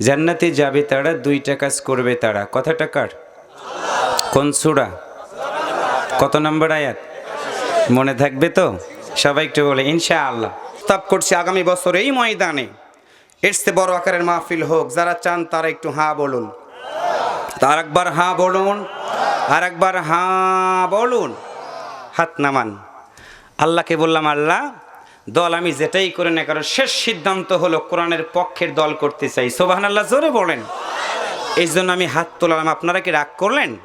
জান্নাতে যাবে তারা দুইটা কাজ করবে তারা। কথা টাকার কোন সুরা? কত নম্বর আয়াত? মনে থাকবে তো? সবাই একটু বলে ইনশা আল্লাহ তাপ করছি আগামী বছর এই ময়দানে। চেয়ে বড় আকারের মাহফিল হোক, যারা চান তারা একটু হাঁ বলুন। তার একবার হাঁ বলুন আর একবার হাঁ বলুন। হাত নামান। আল্লাহকে বললাম, আল্লাহ দল আমি যেটাই করে না কারণ শেষ সিদ্ধান্ত হলো কোরআনের পক্ষের দল করতে চাই। সোবাহান আল্লাহ জোরে বলেন। এই জন্য আমি হাত তোলালাম। আপনারা কি রাগ করলেন?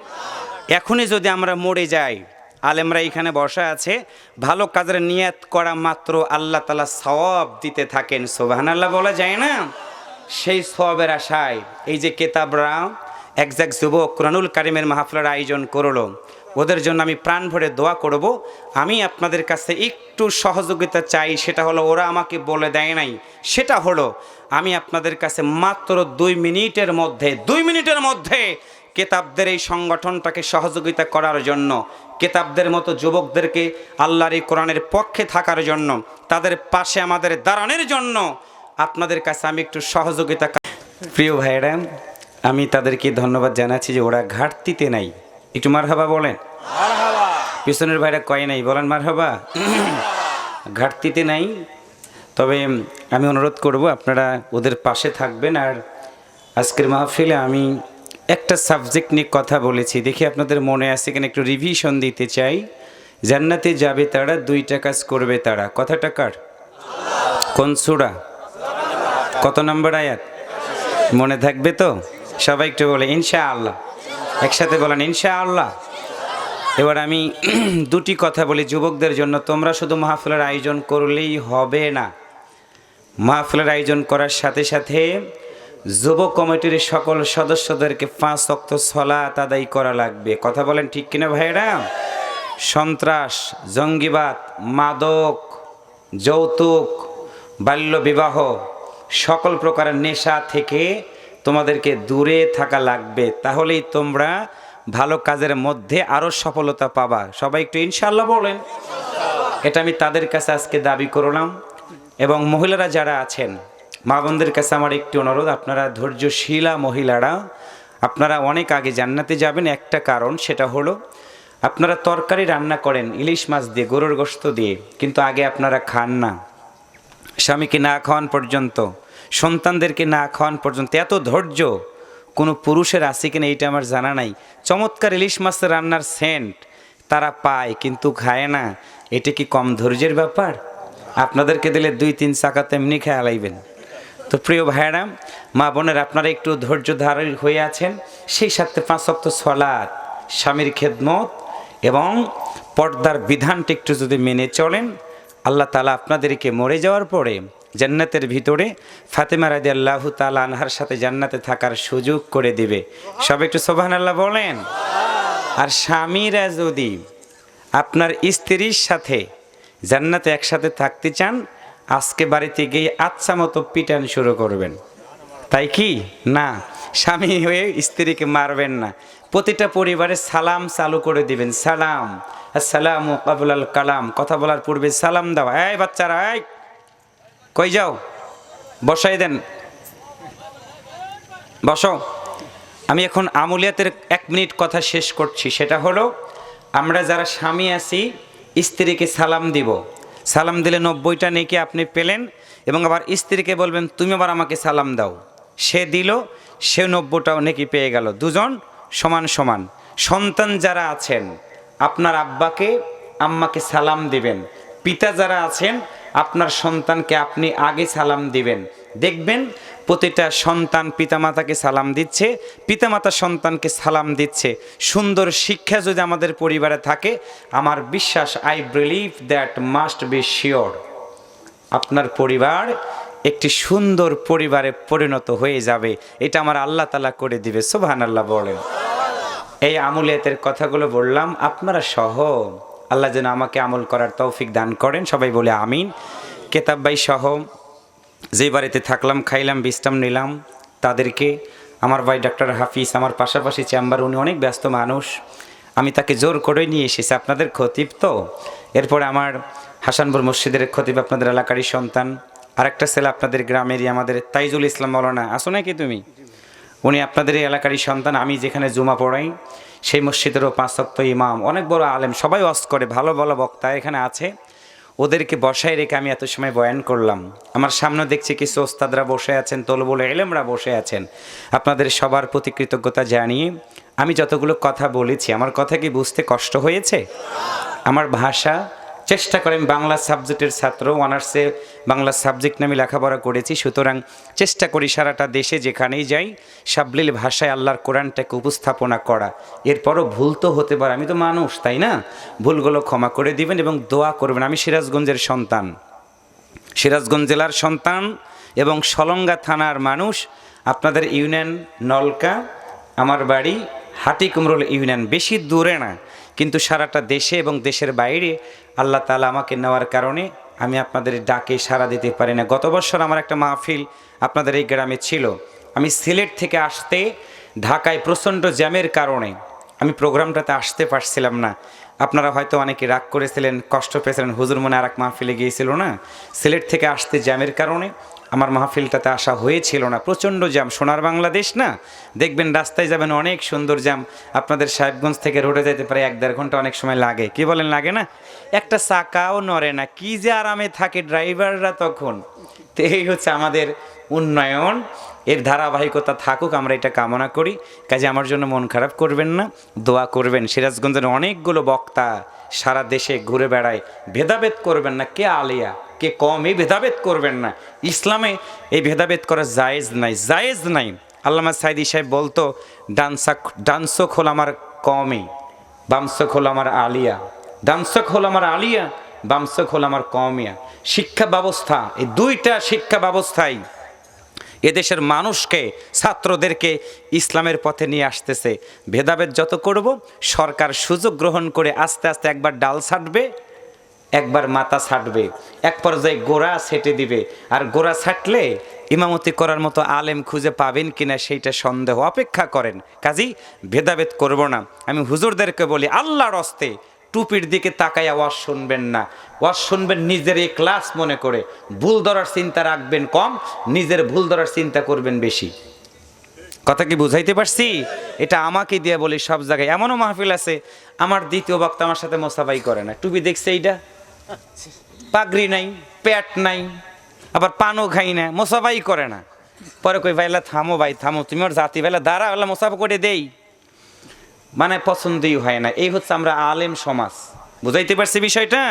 এখনই যদি আমরা মরে যাই, আলেমরা এখানে বসা আছে, ভালো কাজের নিয়াত করা মাত্র আল্লাহ তালা সওয়াব দিতে থাকেন। সোবাহান আল্লাহ বলা যায় না? সেই সবের আশায় এই যে কেতাবরা একজাক যুবক কোরআনুল কারিমের মাহফলার আয়োজন করল। ওদের জন্য আমি প্রাণ ভরে দোয়া করব। আমি আপনাদের কাছে একটু সহযোগিতা চাই, সেটা হলো ওরা আমাকে বলে দেয় নাই। সেটা হলো, আমি আপনাদের কাছে মাত্র দুই মিনিটের মধ্যে, দুই মিনিটের মধ্যে কেতাবদের এই সংগঠনটাকে সহযোগিতা করার জন্য, কেতাবদের মতো যুবকদেরকে আল্লাহর এই কোরআনের পক্ষে থাকার জন্য, তাদের পাশে আমাদের দাঁড়ানোর জন্য আপনাদের কাছে আমি একটু সহযোগিতা প্রিয় ভাইরা আমি তাদেরকে ধন্যবাদ জানাচ্ছি যে ওরা ঘাটতিতে নাই। একটু মার বলেন। পিছনের ভাইরা কয় নাই? বলেন মার হবা ঘাটতিতে নাই। তবে আমি অনুরোধ করব, আপনারা ওদের পাশে থাকবেন। আর আজকের মাহফিলে আমি একটা সাবজেক্ট নিয়ে কথা বলেছি। দেখি আপনাদের মনে আছে কিনা, একটু রিভিশন দিতে চাই। জান্নাতে যাবে তারা দুইটা কাজ করবে তারা। কথাটা কার? কোন সুরা? কত নম্বর আয়াত? মনে থাকবে তো? সবাই একটু বলে ইনশা আল্লাহ একসাথে বলেন ইনশা আল্লাহ এবার আমি দুটি কথা বলি যুবকদের জন্য। তোমরা শুধু মাহফিলের আয়োজন করলেই হবে না। মাহফিলের আয়োজন করার সাথে সাথে যুব কমিটির সকল সদস্যদেরকে পাঁচ অক্ত সলাত আদায় করা লাগবে। কথা বলেন ঠিক কিনা ভাইরা সন্ত্রাস, জঙ্গিবাদ, মাদক, যৌতুক বাল্যবিবাহ সকল প্রকারের নেশা থেকে তোমাদেরকে দূরে থাকা লাগবে। তাহলেই তোমরা ভালো কাজের মধ্যে আরও সফলতা পাবা। সবাই একটু ইনশাল্লাহ বলেন। এটা আমি তাদের কাছে আজকে দাবি করলাম এবং মহিলারা যারা আছেন, মা বোনদের কাছে আমার একটি অনুরোধ, আপনারা ধৈর্যশীলা মহিলারা, আপনারা অনেক আগে জান্নাতে যাবেন। একটা কারণ সেটা হলো, আপনারা তরকারি রান্না করেন, ইলিশ মাছ দিয়ে, গরুর গোস্ত দিয়ে, কিন্তু আগে আপনারা খান না। স্বামীকে না খাওয়ান পর্যন্ত, সন্তানদেরকে না খাওয়ান পর্যন্ত, এত ধৈর্য। কোনো পুরুষের আছে কিনা এইটা আমার জানা নাই। চমৎকার ইলিশ মাছের রান্নার সেন্ট তারা পায় কিন্তু খায় না। এটা কি কম ধৈর্যের ব্যাপার? আপনাদেরকে দিলে দুই তিন চাকা তেমনি খেয়াল আইবেন তো প্রিয় ভাইয়েরা, মা বোনের আপনারা একটু ধৈর্য ধারী হয়ে আছেন। সেই সাথে পাঁচ সপ্ত সলাদ স্বামীর খেদমত এবং পর্দার বিধানটা একটু যদি মেনে চলেন, আল্লাহ তালা আপনাদেরকে মরে যাওয়ার পরে জান্নাতের ভিতরে ফাতেমা রাজি আল্লাহ তালা আনহার সাথে জান্নাতে থাকার সুযোগ করে দিবে। সব একটু সোভান আল্লাহ বলেন? আর স্বামীরা যদি আপনার স্ত্রীর সাথে জান্নাতে একসাথে থাকতে চান, আজকে বাড়িতে গিয়ে আচ্ছা মতো পিটান শুরু করবেন। তাই কি? না, স্বামী হয়ে স্ত্রীকে মারবেন না। প্রতিটা পরিবারে সালাম চালু করে দিবেন। সালাম। আসসালাম কাবুলাল কালাম। কথা বলার পূর্বে সালাম দেওয়া এই বাচ্চারা, এই কই যাও? বসাই দেন। বসো। আমি এখন আমুলিয়াতের এক মিনিট কথা শেষ করছি। সেটা হলো, আমরা যারা স্বামী আছি, স্ত্রীকে সালাম দিব। সালাম দিলে নব্বইটা নেকি আপনি পেলেন এবং আবার স্ত্রীকে বলবেন, তুমি আবার আমাকে সালাম দাও। সে দিল, সে নব্বইটাও নেকি পেয়ে গেল। দুজন সমান সমান। সন্তান যারা আছেন, আপনার আব্বাকে, আম্মাকে সালাম দিবেন। পিতা যারা আছেন আপনার সন্তানকে আপনি আগে সালাম দিবেন। দেখবেন প্রতিটা সন্তান পিতামাতাকে সালাম দিচ্ছে পিতামাতা সন্তানকে সালাম দিচ্ছে। সুন্দর শিক্ষা যদি আমাদের পরিবারে থাকে, আমার বিশ্বাস I believe that must be sure আপনার পরিবার একটি সুন্দর পরিবারে পরিণত হয়ে যাবে। এটা আমার আল্লাহ তালা করে দিবে সোভান আল্লাহ বলেন। এই আমুলিয়াতের কথাগুলো বললাম, আপনারা সহ। আল্লাহ যেন আমাকে আমল করার তৌফিক দান করেন। সবাই বলে আমিন। কেতাববাই সহ যে বাড়িতে থাকলাম, খাইলাম, বিশ্রাম নিলাম, তাদেরকে আমার ভাই ডাক্তার হাফিজ, আমার পাশাপাশি চেম্বার, উনি অনেক ব্যস্ত মানুষ। আমি তাকে জোর করে নিয়ে এসেছি। আপনাদের খতিব তো? এরপরে আমার হাসানপুর মসজিদের খতিব, আপনাদের এলাকারই সন্তান। আর একটা ছেলে আপনাদের গ্রামেরই, আমাদের তাইজুল ইসলাম মৌলানা। আসো নাকি তুমি? উনি আপনাদের এই এলাকারই সন্তান। আমি যেখানে জুমা পড়াই সেই মসজিদেরও পাঁচ সপ্ত ইমাম, অনেক বড় আলেম, সবাই অস করে, ভালো ভালো বক্তা এখানে আছে। ওদেরকে বসায় রেখে আমি এত সময় বয়ান করলাম। আমার সামনে দেখছি কিছু ওস্তাদরা বসে আছেন, তলবলে এলেমরা বসে আছেন। আপনাদের সবার প্রতি কৃতজ্ঞতা জানিয়ে আমি যতগুলো কথা বলেছি, আমার কথা কি বুঝতে কষ্ট হয়েছে? আমার ভাষা চেষ্টা করে আমি বাংলা সাবজেক্টের ছাত্র, অনার্সে বাংলা সাবজেক্ট নিয়ে আমি লেখাপড়া করেছি। সুতরাং চেষ্টা করি সারাটা দেশে যেখানেই যাই, সাবলীল ভাষায় আল্লাহর কোরআনটাকে উপস্থাপনা করা। এরপরও ভুল তো হতে পারে, আমি তো মানুষ, তাই না? ভুলগুলো ক্ষমা করে দিবেন এবং দোয়া করবেন। আমি সিরাজগঞ্জের সন্তান। সিরাজগঞ্জ জেলার সন্তান এবং সলঙ্গা থানার মানুষ। আপনাদের ইউনিয়ন নলকা, আমার বাড়ি হাটি কুমরুল ইউনিয়ন। বেশি দূরে না। কিন্তু সারাটা দেশে এবং দেশের বাইরে আল্লাহ তালা আমাকে নেওয়ার কারণে আমি আপনাদের ডাকে সাড়া দিতে পারি না। গত বছর আমার একটা মাহফিল আপনাদের এই গ্রামে ছিল। আমি সিলেট থেকে আসতে ঢাকায় প্রচণ্ড জ্যামের কারণে আমি প্রোগ্রামটাতে আসতে পারছিলাম না। আপনারা হয়তো অনেকে রাগ করেছিলেন, কষ্ট পেয়েছিলেন, হুজুর মনে আর এক মাহফিলে গিয়েছিল না? সিলেট থেকে আসতে জ্যামের কারণে আমার মাহফিলটাতে আসা হয়েছিল না। প্রচণ্ড জ্যাম। সোনার বাংলাদেশ না? দেখবেন রাস্তায় যাবেন অনেক সুন্দর জ্যাম। আপনাদের সাহেবগঞ্জ থেকে রোডে যেতে পারে এক দেড় ঘণ্টা অনেক সময় লাগে। কি বলেন, লাগে না? একটা চাকাও নড়ে না। কি যে আরামে থাকে ড্রাইভাররা তখন। তো এই হচ্ছে আমাদের উন্নয়ন। এর ধারাবাহিকতা থাকুক, আমরা এটা কামনা করি। কাজে আমার জন্য মন খারাপ করবেন না, দোয়া করবেন। সিরাজগঞ্জের অনেকগুলো বক্তা সারা দেশে ঘুরে বেড়ায়। ভেদাভেদ করবেন না, কে আলিয়া? কে কম এই ভেদাভেদ করবেন না। ইসলামে এই ভেদাভেদ করা জায়েজ নাই জায়েজ নাই। আল্লামা সাইদি সাহেব বলতো ডান্সা ডান্সক হল আমার কমই বামসক হল আমার আলিয়া। ডান্সক হল আমার আলিয়া বামসক হল আমার কমিয়া। শিক্ষা ব্যবস্থা, এই দুইটা শিক্ষা ব্যবস্থাই এদেশের মানুষকে, ছাত্রদেরকে ইসলামের পথে নিয়ে আসতেছে। ভেদাভেদ যত করব, সরকার সুযোগ গ্রহণ করে আস্তে আস্তে একবার ডাল ছাটবে। একবার মাথা ছাটবে। এক পর্যায়ে গোড়া ছেটে দিবে। আর গোড়া ছাটলে ইমামতি করার মতো আলেম খুঁজে পাবেন কিনা সেইটা সন্দেহ। অপেক্ষা করেন। কাজী, ভেদাভেদ করব না। আমি হুজুরদেরকে বলি, আল্লাহর অস্তে টুপির দিকে তাকাইয়া ওয়াজ শুনবেন না। ওয়াজ শুনবেন, নিজের এই ক্লাস মনে করে। ভুল ধরার চিন্তা রাখবেন কম, নিজের ভুল ধরার চিন্তা করবেন বেশি। কথা কি বুঝাইতে পারছি? এটা আমাকে দিয়ে বলি সব জায়গায়। এমনও মাহফিল আছে, আমার দ্বিতীয় বক্তা আমার সাথে মোসাফাই করে না। টুপি দেখছে এইটা? পাগড়ি নাই প্যাট নাই, আবার পানও খাই না, মোসাফাই করে না। পরে কই, ভাইলা থামো ভাই, থামো, তুমি ওর জাতি, ভাইলা দাঁড়া ভাইলা মোসাফা করে দেই। মানে পছন্দই হয় না। এই হচ্ছে আমরা আলেম সমাজ। বুঝাইতে পারছি বিষয়টা?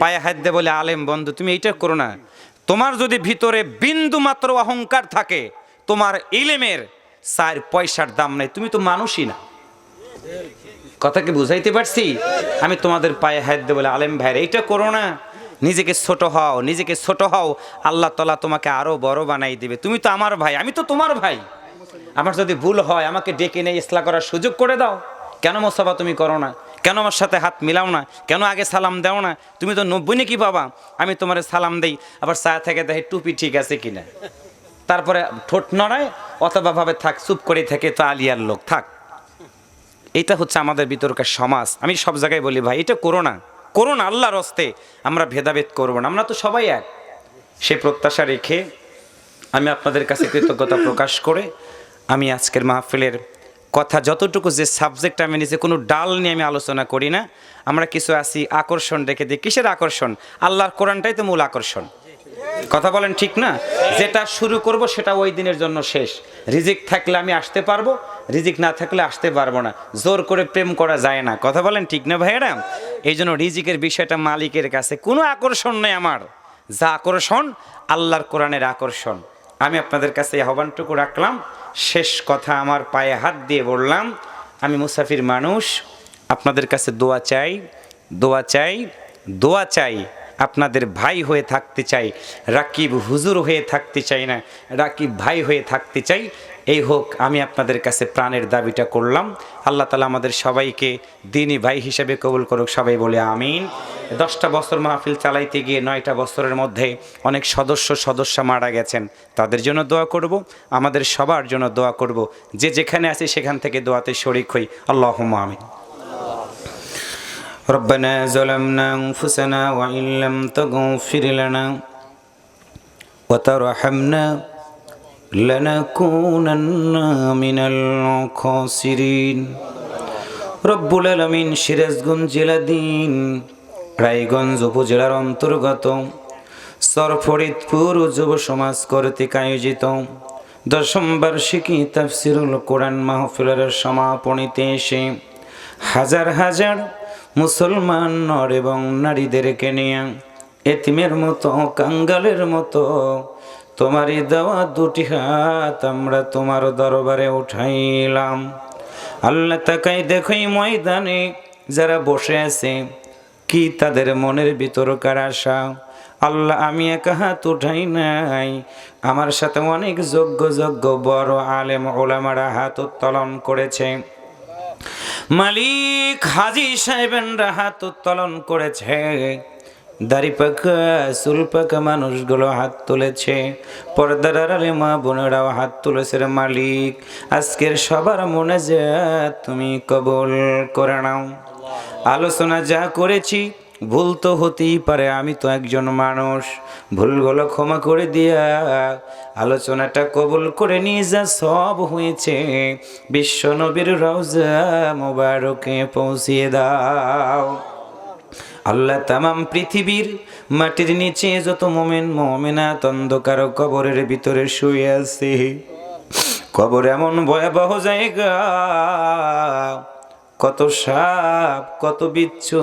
পায়ে হাত দে বলে, আলেম বন্ধু, তুমি এইটা করো না। তোমার যদি ভিতরে বিন্দু মাত্র অহংকার থাকে, তোমার ইলেমের চার পয়সার দাম নাই। তুমি তো মানুষই না। কথা কি বুঝাইতে পারছি? আমি তোমাদের পায়ে হাত দেবো বলে আলেম ভাইয়ের, এইটা করো না। নিজেকে ছোট হও, নিজেকে ছোট হও। আল্লাহ তালা তোমাকে আরও বড় বানাই দিবে। তুমি তো আমার ভাই, আমি তো তোমার ভাই। আমার যদি ভুল হয়, আমাকে ডেকে নিয়ে ইসলা করার সুযোগ করে দাও। কেন মোসাফা তুমি করো না? কেন আমার সাথে হাত মিলাও না? কেন আগে সালাম দাও না? তুমি তো নব্বই নাকি বাবা? আমি তোমার সালাম দেই। আবার চা থেকে দেখে টুপি ঠিক আছে কিনা? তারপরে ঠোঁট নড়ায়, অথবা ভাবে থাক, চুপ করে থেকে তো আলিয়ার লোক, থাক। এটা হচ্ছে আমাদের ভিতরকার সমাজ। আমি সব জায়গায় বলি, ভাই, এটা করো না। করো না আল্লাহর হস্তে। আমরা ভেদাভেদ করব না। আমরা তো সবাই এক। সে প্রত্যাশা রেখে আমি আপনাদের কাছে কৃতজ্ঞতা প্রকাশ করে আমি আজকের মাহফিলের কথা, যতটুকু যে সাবজেক্ট আমি নিচে কোনো ডাল নিয়ে আমি আলোচনা করি না, আমরা কিছু আসি আকর্ষণ রেখে দিই। কিসের আকর্ষণ? আল্লাহর কোরআনটাই তো মূল আকর্ষণ। কথা বলেন ঠিক না? যেটা শুরু করব সেটা ওই দিনের জন্য শেষ। রিজিক থাকলে আমি আসতে পারব রিজিক না থাকলে আসতে পারব না। জোর করে প্রেম করা যায় না। কথা বলেন ঠিক না ভাইয়েরা? এই জন্য রিজিকের বিষয়টা মালিকের কাছে কোনো আকর্ষণ নেই আমার। যা আকর্ষণ, আল্লাহর কোরআনের আকর্ষণ। আমি আপনাদের কাছে আহ্বানটুকু রাখলাম। শেষ কথা আমার পায়ে হাত দিয়ে বললাম, আমি মুসাফির মানুষ, আপনাদের কাছে দোয়া চাই দোয়া চাই দোয়া চাই। আপনাদের ভাই হয়ে থাকতে চাই। রাকিব হুজুর হয়ে থাকতে চাই না, রাকিব ভাই হয়ে থাকতে চাই। এই হোক আমি আপনাদের কাছে প্রাণের দাবিটা করলাম আল্লাহ তালা আমাদের সবাইকে দিনই ভাই হিসেবে কবুল করুক সবাই বলে আমিন দশটা বছর মাহফিল চালাইতে গিয়ে নয়টা বছরের মধ্যে অনেক সদস্য সদস্য মারা গেছেন তাদের জন্য দোয়া করব আমাদের সবার জন্য দোয়া করব যে যেখানে আছি সেখান থেকে দোয়াতে শরিক হই আল্লাহ আমিন ربنا ظلمنا أنفسنا وإن لم تغفر لنا وترحمنا لنكونن من الخاسرين রব্বুল আলমিন সিরাজগঞ্জ জেলাধীন রায়গঞ্জ উপজেলার অন্তর্গত সরফরিদপুর যুব সমাজ কর্তৃক আয়োজিত দশম বার্ষিকী তাফসিরুল কোরআন মাহফিলের সমাপনীতে এসে হাজার হাজার মুসলমান নর এবং নারীদেরকে নিয়ে এতিমের মতো কাঙ্গালের মতো তোমারই দেওয়া দুটি হাত আমরা তোমার দরবারে উঠাইলাম। আল্লাহ তাকাই দেখোই ময়দানে যারা বসে আছে, কি তাদের মনের ভিতরকার আশা? আল্লাহ, আমি একা হাত উঠাই নাই। আমার সাথে অনেক যোগ্য যোগ্য বড় আলেম ওলামারা হাত উত্তোলন করেছে। মালিক হাজি সাহেবেনরা হাত উত্তোলন করেছে। দাড়ি পাকা চুল পাকা মানুষগুলো হাত তুলেছে। পর্দার আড়ালে মা বোনেরাও হাত তুলেছে রে মালিক। আজকের সবার মনে যে তুমি কবল করে নাও। আলোচনা যা করেছি, ভুল তো হতেই পারে, আমি তো একজন মানুষ। ভুলগুলো ক্ষমা করে দিয়া, আলোচনাটা কবুল করে নিয়ে যা, সব হয়েছে। বিশ্ব নবীর রওজা মোবারকে পৌঁছিয়ে দাও। আল্লাহ তামাম পৃথিবীর মাটির নিচে যত মোমেন, মোমেনাত অন্ধকার কবরের ভিতরে শুয়ে আছে। কবর এমন ভয়াবহ জায়গা, কত সাপ, কত বিচ্ছু,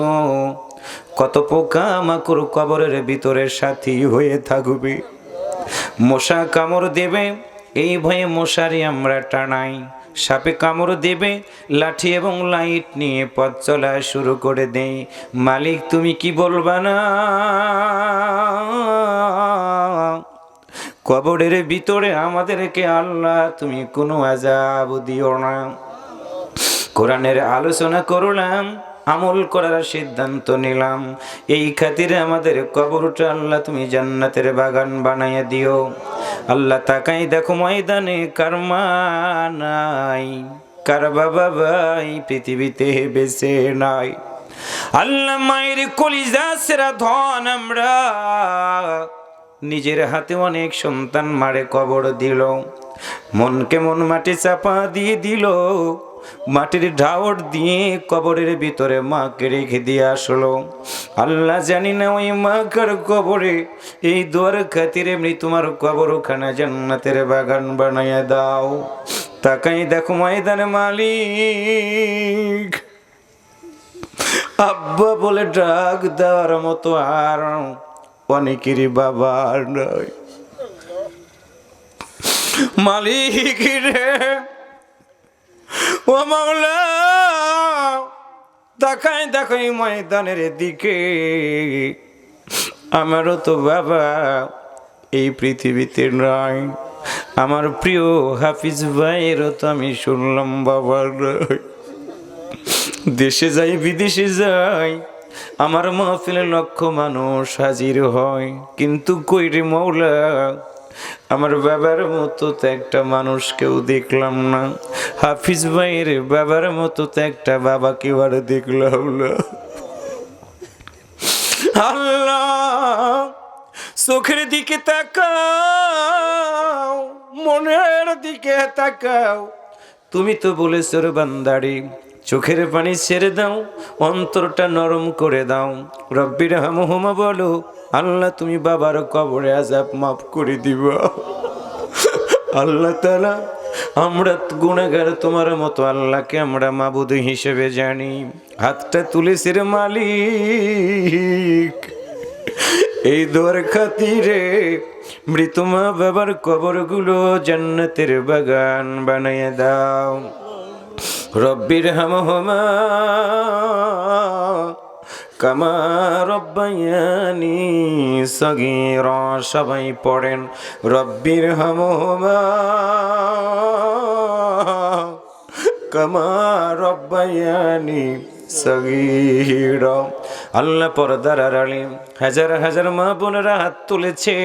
কত পোকা মাকুর কবরের ভিতরে সাথী হয়ে থাকবে। মশা কামড় দেবে, এই ভয়ে মশারি আমরা টানাই। সাপে কামড় দেবে, লাঠি এবং লাইট নিয়ে পথ চলা শুরু করে দেয়। মালিক, তুমি কি বলবা না? কবরের ভিতরে আমাদেরকে আল্লাহ, তুমি কোনো আজাব দিও না। কোরআনের আলোচনা করলাম, আমল করার সিদ্ধান্ত নিলাম। এই খাতিরে আমাদের কবরটা আল্লাহ, তুমি জান্নাতের বাগান বানাইয়া দিও। আল্লাহ তাকাই দেখো ময়দানে কার মা নাই? কার বাবা ভাই পৃথিবীতে বেঁচে নাই? আল্লাহ মায়ের কলিজা সেরা ধন আমরা। নিজের হাতে অনেক সন্তান মারে কবর দিল। মনকে মন মাটি চাপা দিয়ে দিল। মাটির ঢাওট দিয়ে কবরের ভিতরে মাকে রেখে দিয়ে আসলো। আল্লাহ জানি না ওই মাকার কবরে, এই দোয়ার খাতিরে এমনি তোমার কবর ওখানে জান্নাতের বাগান বানাইয়া দাও। তাকাই দেখো ময়দানে মালিক। আব্বা বলে ডাক দেওয়ার মতো আর অনেকেরই বাবা আর নয় মালিক রে, ও মাওলা। দেখাই দেখাই ময়দানের দিকে। আমারও তো বাবা এই পৃথিবীতে নয় আমার প্রিয় হাফিজ ভাইয়েরও তো আমি শুনলাম বাবার দেশে যাই, বিদেশে যাই, আমার মাহফিলে লক্ষ মানুষ হাজির হয়। কিন্তু কইরে মৌলা আমার বাবার মতো তো একটা মানুষ কেউ দেখলাম না। হাফিজ ভাইয়ের বাবার মতো তো একটা বাবা কেউ আর দেখলাম না। আল্লাহ, চোখের দিকে তাকাও, মনের দিকে তাকাও। তুমি তো বলেছ বান্দারি চোখের পানি ছেড়ে দাও, অন্তরটা নরম করে দাও। রব্বির হামহুমা বলো, আল্লাহ তুমি বাবার কবরে আজাব মাফ করে দিব। আল্লাহ তালা আমরা গুণাগার তোমার মতো আল্লাহকে আমরা মাবুদ হিসেবে জানি। হাতটা তুলেছে রে মালিক, এই দোয়ার খাতিরে মৃত মা বাবার কবরগুলো জান্নাতের বাগান বানাইয়া দাও। রব্বির হামহমা কামা রব্বায়ানি সগীর সবাই পড়েন রব্বির হামহমা কামা রব্বায়ানি আল্লাহ পর্দার আড়ালে হাজার হাজার মা বোনেরা হাত তুলেছে।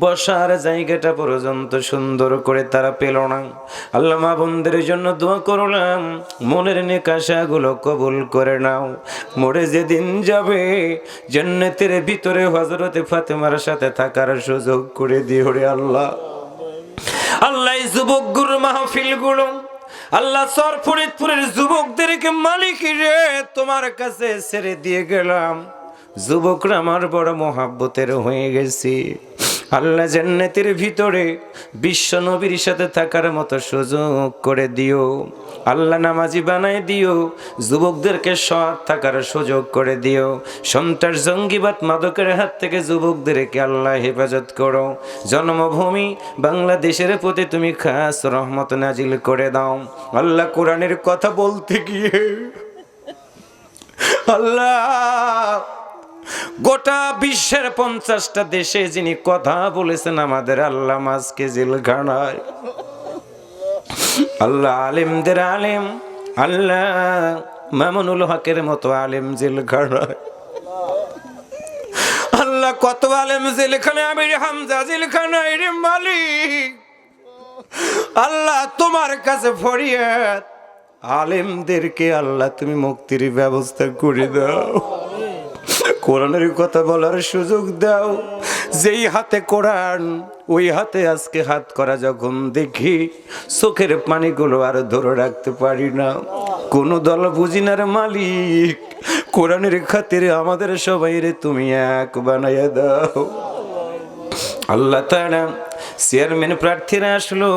বসার জায়গাটা পর্যন্ত সুন্দর করে তারা পেল না। আল্লাহ মা বোনদের জন্য দোয়া করলাম, মনের নিকাশাগুলো কবুল করে নাও। মরে যেদিন যাবে, জান্নাতের ভিতরে হজরতে ফাতেমার সাথে থাকার সুযোগ করে দিও রে আল্লাহ। আল্লাহ এই যুবকগুলোর মাহফিলগুলো আল্লাহ সর ফরিদপুরের যুবকদেরকে মালিক রে, তোমার কাছে ছেড়ে দিয়ে গেলাম। যুবকরা আমার বড় মহাব্বতের হয়ে গেছি। আল্লাহ জান্নাতের ভিতরে বিশ্ব নবীর সাথে থাকার মতো সুযোগ করে দিও। আল্লাহ নামাজি বানাই দিও, যুবকদেরকে সৎ থাকার সুযোগ করে দিও। সন্ত্রাস জঙ্গিবাদ মাদকের হাত থেকে যুবকদেরকে আল্লাহ হেফাজত করো। জন্মভূমি বাংলাদেশের প্রতি তুমি খাস রহমত নাজিল করে দাও। আল্লাহ কোরআনের কথা বলতে গিয়ে আল্লাহ গোটা বিশ্বের পঞ্চাশটা দেশে যিনি কথা বলেছেন আমাদের আল্লাহ মাসকে জেলখানায়। আল্লাহ আলিমদের আলিম, আল্লাহ মামুনুল হকের মতো আলিম জেলখানায়। আল্লাহ কত আলেম জেলখানায় আমি হামজা জেলখানায় রে মালিক। আল্লাহ তোমার কাছে ফরিয়াদ, আলেমদেরকে আল্লাহ তুমি মুক্তির ব্যবস্থা করে দাও। কোরআনের কথা বলার সুযোগ দাও। যেই হাতে কোরআন, ওই হাতে আজকে হাত করা যখন দেখি, চোখের পানিগুলো আর ধরে রাখতে পারি না। কোন দল বুঝিনার মালিক, কোরআনের খাতিরে আমাদের সবাই রে তুমি এক বানাইয়া দাও। আল্লাহ তারা চেয়ারম্যান প্রার্থীরা আসলো।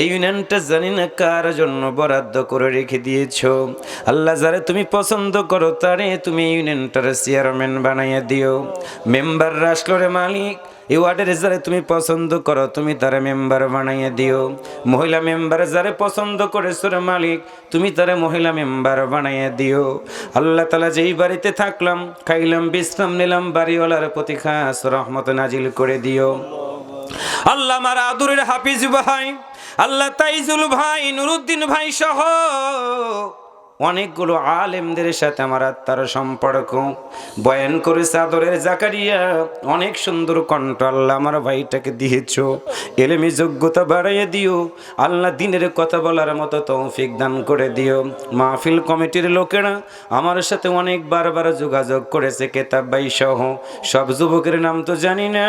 এই ইউনিয়নটা জানি না কার জন্য বরাদ্দ করে রেখে দিয়েছ। আল্লাহ যারে তুমি পছন্দ করো, তারে তুমি ইউনিয়নটার চেয়ারম্যান বানাইয়া দিও। মেম্বার আসলো রে মালিক, এই ওয়ার্ডের যারে তুমি পছন্দ করো, তুমি তারা মেম্বার বানাইয়া দিও। মহিলা মেম্বার যারে পছন্দ করেছ রে মালিক, তুমি তারা মহিলা মেম্বার বানাইয়া দিও। আল্লাহ তালা যেই বাড়িতে থাকলাম, খাইলাম বিশ্রাম নিলাম, বাড়িওয়ালার প্রতি খাস রহমত নাজিল করে দিও। আল্লাহ আমার আদুরের হাফিজ ভাই আল্লাহ তাইজুল ভাই নুরুদ্দিন ভাই সহ অনেকগুলো আলেমদের সাথে আমার আত্মার সম্পর্ক। বয়ান করে চাদরের জাকারিয়া, অনেক সুন্দর কণ্ঠ, আল্লাহ আমার ভাইটাকে দিয়েছ। এলেমি যোগ্যতা বাড়াইয়ে দিও, আল্লাহ দিনের কথা বলার মতো তৌফিক দান করে দিও। মাহফিল কমিটির লোকেরা আমার সাথে অনেক বারবার যোগাযোগ করেছে, কেতাব ভাই সহ। সব যুবকের নাম তো জানি না।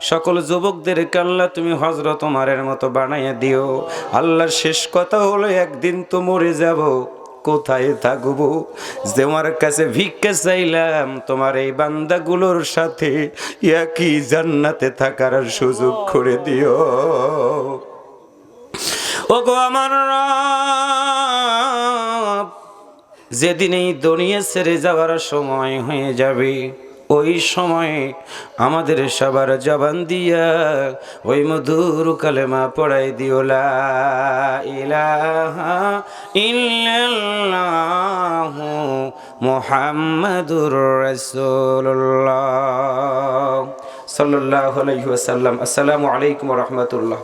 সকল যুবকদেরকে আল্লাহ তুমি হজরত তোমারের মতো বানাইয়া দিও। আল্লাহর শেষ কথা হলো, একদিন তো মরে যাব। কোথায় থাকব? যে আমার কাছে ভিক্ষা চাইলাম, তোমার এই বান্দাগুলোর সাথে একই জান্নাতে থাকার সুযোগ করে দিও। ওগো আমার যেদিন এই দুনিয়া ছেড়ে যাওয়ার সময় হয়ে যাবে ওই সময়ে আমাদের সবার জবান দিয়া ওই মধুর কালেমা পড়াই দিও, লা ইলাহা ইল্লাল্লাহু মুহাম্মাদুর রাসূলুল্লাহ। আলাইহি আসসালামু আলাইকুম রাহমাতুল্লাহ।